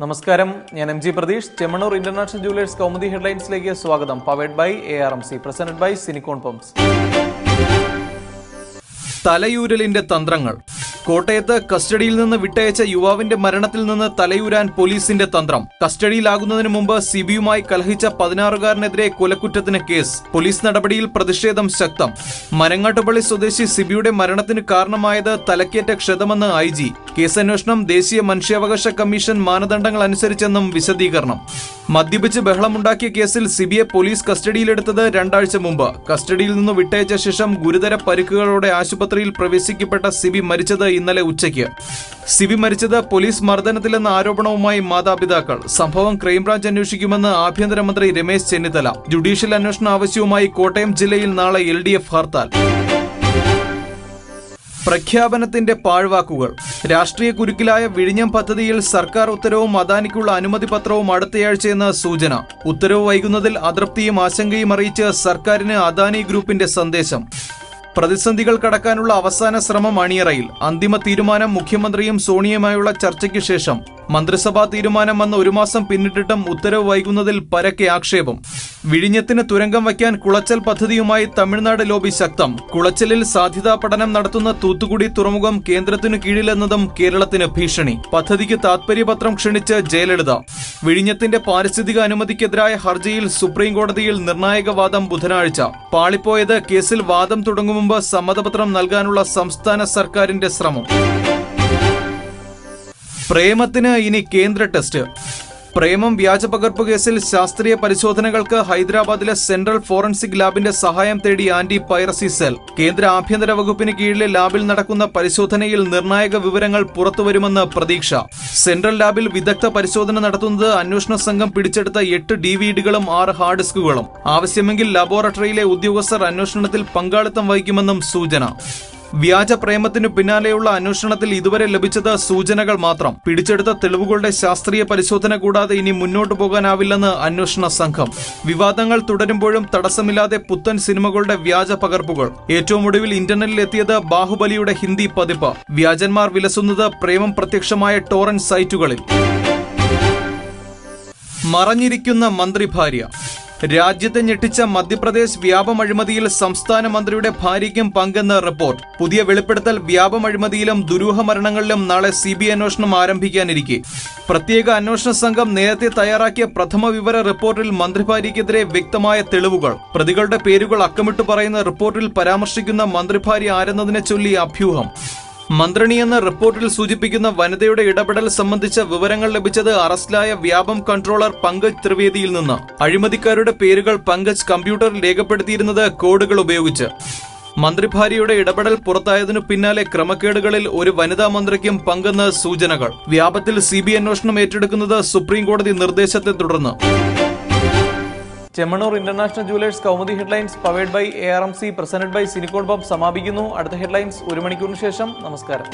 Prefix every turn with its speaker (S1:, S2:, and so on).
S1: നമസ്കാരം. ഞാൻ M G Pratheesh. Chemmanur international jewellers Kaumudi ഹെഡ്ലൈൻസിലേക്ക് സ്വാഗതം. Powered by A R M C presented by സിനിക്കോൺ pumps. തലയൂരലിന്റെ തന്ത്രങ്ങൾ. കോട്ടയത്ത് കസ്റ്റഡിയിൽ നിന്ന് വിട്ടയച്ച യുവാവിന്റെ മരണത്തിൽ നിന്ന് തലയൂരാൻ പോലീസിന്റെ തന്ത്രം. കസ്റ്റഡിയിലാകുന്നതിന് മുമ്പ് സിബിയുമായി കലഹിച്ച പതിനാറുകാരനെതിരെ കൊലക്കുറ്റത്തിന് കേസ്. പോലീസ് നടപടിയിൽ പ്രതിഷേധം ശക്തം. മരങ്ങാട്ടുപള്ളി സ്വദേശി സിബിയുടെ മരണത്തിന് കാരണമായത് തലക്കേറ്റ ക്ഷതമെന്ന് ഐ ജി. കേസന്വേഷണം ദേശീയ മനുഷ്യാവകാശ കമ്മീഷൻ മാനദണ്ഡങ്ങൾ അനുസരിച്ചെന്നും വിശദീകരണം. മദ്യപിച്ച് ബഹളമുണ്ടാക്കിയ കേസിൽ സിബിയെ പോലീസ് കസ്റ്റഡിയിലെടുത്തത് രണ്ടാഴ്ച മുമ്പ്. കസ്റ്റഡിയിൽ നിന്ന് വിട്ടയച്ച ശേഷം ഗുരുതര പരിക്കുകളോടെ ആശുപത്രിയിൽ പ്രവേശിക്കപ്പെട്ട സിബി മരിച്ചത് ഇന്നലെ ഉച്ചയ്ക്ക് സിബി മരിച്ചത് പോലീസ് മർദ്ദനത്തിലെന്ന ആരോപണവുമായി മാതാപിതാക്കൾ. സംഭവം ക്രൈംബ്രാഞ്ച് അന്വേഷിക്കുമെന്ന് ആഭ്യന്തരമന്ത്രി രമേശ് ചെന്നിത്തല. ജുഡീഷ്യൽ അന്വേഷണ ആവശ്യവുമായി കോട്ടയം ജില്ലയിൽ നാളെ എൽ ഡി എഫ് ഹർത്താൽ. പ്രഖ്യാപനത്തിന്റെ പാഴ്വാക്കുകൾ. രാഷ്ട്രീയ കുരുക്കിലായ വിഴിഞ്ഞം പദ്ധതിയിൽ സർക്കാർ ഉത്തരവും അദാനിക്കുള്ള അനുമതി പത്രവും അടുത്തയാഴ്ചയെന്ന് സൂചന. ഉത്തരവ് വൈകുന്നതിൽ അതൃപ്തിയും ആശങ്കയും അറിയിച്ച് സർക്കാരിന് അദാനി ഗ്രൂപ്പിന്റെ സന്ദേശം. പ്രതിസന്ധികൾ കടക്കാനുള്ള അവസാന ശ്രമം അണിയറയിൽ. അന്തിമ തീരുമാനം മുഖ്യമന്ത്രിയും സോണിയയുമായുള്ള ചർച്ചയ്ക്ക് ശേഷം മന്ത്രിസഭാ തീരുമാനം വന്ന് ഒരു മാസം പിന്നിട്ടിട്ടും ഉത്തരവ് വൈകുന്നതിൽ പരക്കെ ആക്ഷേപം. വിഴിഞ്ഞത്തിന് തുരങ്കം വയ്ക്കാൻ കുളച്ചൽ പദ്ധതിയുമായി തമിഴ്നാട് ലോബി ശക്തം. കുളച്ചലിൽ സാധ്യതാ പഠനം നടത്തുന്ന തൂത്തുകുടി തുറമുഖം കേന്ദ്രത്തിനു കീഴിലെന്നതും കേരളത്തിന് ഭീഷണി. പദ്ധതിക്ക് താത്പര്യപത്രം ക്ഷണിച്ച് ജയലളിത. വിഴിഞ്ഞത്തിന്റെ പാരിസ്ഥിതിക അനുമതിക്കെതിരായ ഹർജിയിൽ സുപ്രീം കോടതിയിൽ നിർണായക വാദം ബുധനാഴ്ച. പാളിപ്പോയത് കേസിൽ വാദം തുടങ്ങും മുമ്പ് സമ്മതപത്രം നൽകാനുള്ള സംസ്ഥാന സർക്കാരിന്റെ ശ്രമം. പ്രേമത്തിന് ഇനി കേന്ദ്ര ടെസ്റ്റ്. പ്രേമം വ്യാജപകർപ്പ് കേസിൽ ശാസ്ത്രീയ പരിശോധനകൾക്ക് ഹൈദരാബാദിലെ സെൻട്രൽ ഫോറൻസിക് ലാബിന്റെ സഹായം തേടി ആന്റി പൈറസി സെൽ. കേന്ദ്ര ആഭ്യന്തര വകുപ്പിന് കീഴിലെ ലാബിൽ നടക്കുന്ന പരിശോധനയിൽ നിർണായക വിവരങ്ങൾ പുറത്തുവരുമെന്ന് പ്രതീക്ഷ. സെൻട്രൽ ലാബിൽ വിദഗ്ധ പരിശോധന നടത്തുന്നത് അന്വേഷണ സംഘം പിടിച്ചെടുത്ത എട്ട് ഡിവിഡികളും ആറ് ഹാർഡ് ഡിസ്കുകളും. ആവശ്യമെങ്കിൽ ലബോറട്ടറിയിലെ ഉദ്യോഗസ്ഥർ അന്വേഷണത്തിൽ പങ്കാളിത്തം വഹിക്കുമെന്നും സൂചന. വ്യാജ പ്രേമത്തിനു പിന്നാലെയുള്ള അന്വേഷണത്തിൽ ഇതുവരെ ലഭിച്ചത് സൂചനകൾ മാത്രം. പിടിച്ചെടുത്ത തെളിവുകളുടെ ശാസ്ത്രീയ പരിശോധന കൂടാതെ ഇനി മുന്നോട്ടു പോകാനാവില്ലെന്ന് അന്വേഷണ സംഘം. വിവാദങ്ങൾ തുടരുമ്പോഴും തടസ്സമില്ലാതെ പുത്തൻ സിനിമകളുടെ വ്യാജ പകർപ്പുകൾ. ഏറ്റവും ഒടുവിൽ ഇന്റർനെറ്റിൽ എത്തിയത് ബാഹുബലിയുടെ ഹിന്ദി പതിപ്പ്. വ്യാജന്മാർ വിലസുന്നത് പ്രേമം പ്രത്യക്ഷമായ ടോറൻ സൈറ്റുകളിൽ. മറഞ്ഞിരിക്കുന്ന മന്ത്രി ഭാര്യ. രാജ്യത്തെ ഞെട്ടിച്ച മധ്യപ്രദേശ് വ്യാപം അഴിമതിയിൽ സംസ്ഥാന മന്ത്രിയുടെ ഭാര്യയ്ക്കും പങ്കെന്ന് റിപ്പോർട്ട്. പുതിയ വെളിപ്പെടുത്തൽ വ്യാപം അഴിമതിയിലും ദുരൂഹ മരണങ്ങളിലും നാളെ സി ബി അന്വേഷണം ആരംഭിക്കാനിരിക്കെ. പ്രത്യേക അന്വേഷണ സംഘം നേരത്തെ തയ്യാറാക്കിയ പ്രഥമ വിവര റിപ്പോർട്ടിൽ മന്ത്രിഭാര്യയ്ക്കെതിരെ വ്യക്തമായ തെളിവുകൾ. പ്രതികളുടെ പേരുകൾ അക്കമിട്ടു പറയുന്ന റിപ്പോർട്ടിൽ പരാമർശിക്കുന്ന മന്ത്രിഭാര്യ ആരെന്നതിനെ ചൊല്ലി അഭ്യൂഹം. മന്ത്രിണിയെന്ന റിപ്പോർട്ടിൽ സൂചിപ്പിക്കുന്ന വനിതയുടെ ഇടപെടൽ സംബന്ധിച്ച വിവരങ്ങൾ ലഭിച്ചത് അറസ്റ്റിലായ വ്യാപം കൺട്രോളർ പങ്കജ് ത്രിവേദിയിൽ നിന്ന്. അഴിമതിക്കാരുടെ പേരുകൾ പങ്കജ് കമ്പ്യൂട്ടറിൽ രേഖപ്പെടുത്തിയിരുന്നത് കോഡുകൾ ഉപയോഗിച്ച്. മന്ത്രിഭാര്യയുടെ ഇടപെടൽ പുറത്തായതിനു പിന്നാലെ ക്രമക്കേടുകളിൽ ഒരു വനിതാ മന്ത്രിക്കും പങ്കെന്ന് സൂചനകൾ. വ്യാപത്തിൽ സി ബി അന്വേഷണം ഏറ്റെടുക്കുന്നത് സുപ്രീംകോടതി നിർദ്ദേശത്തെ തുടർന്ന്. Chemmanur international jewellers Kaumudi headlines powered by A R M C presented by സിനിക്കോൺ ബം സമാപിക്കുന്നു. അടുത്ത ഹെഡ്ലൈൻസ് ഒരു മണിക്കൂറിന് ശേഷം. നമസ്കാരം.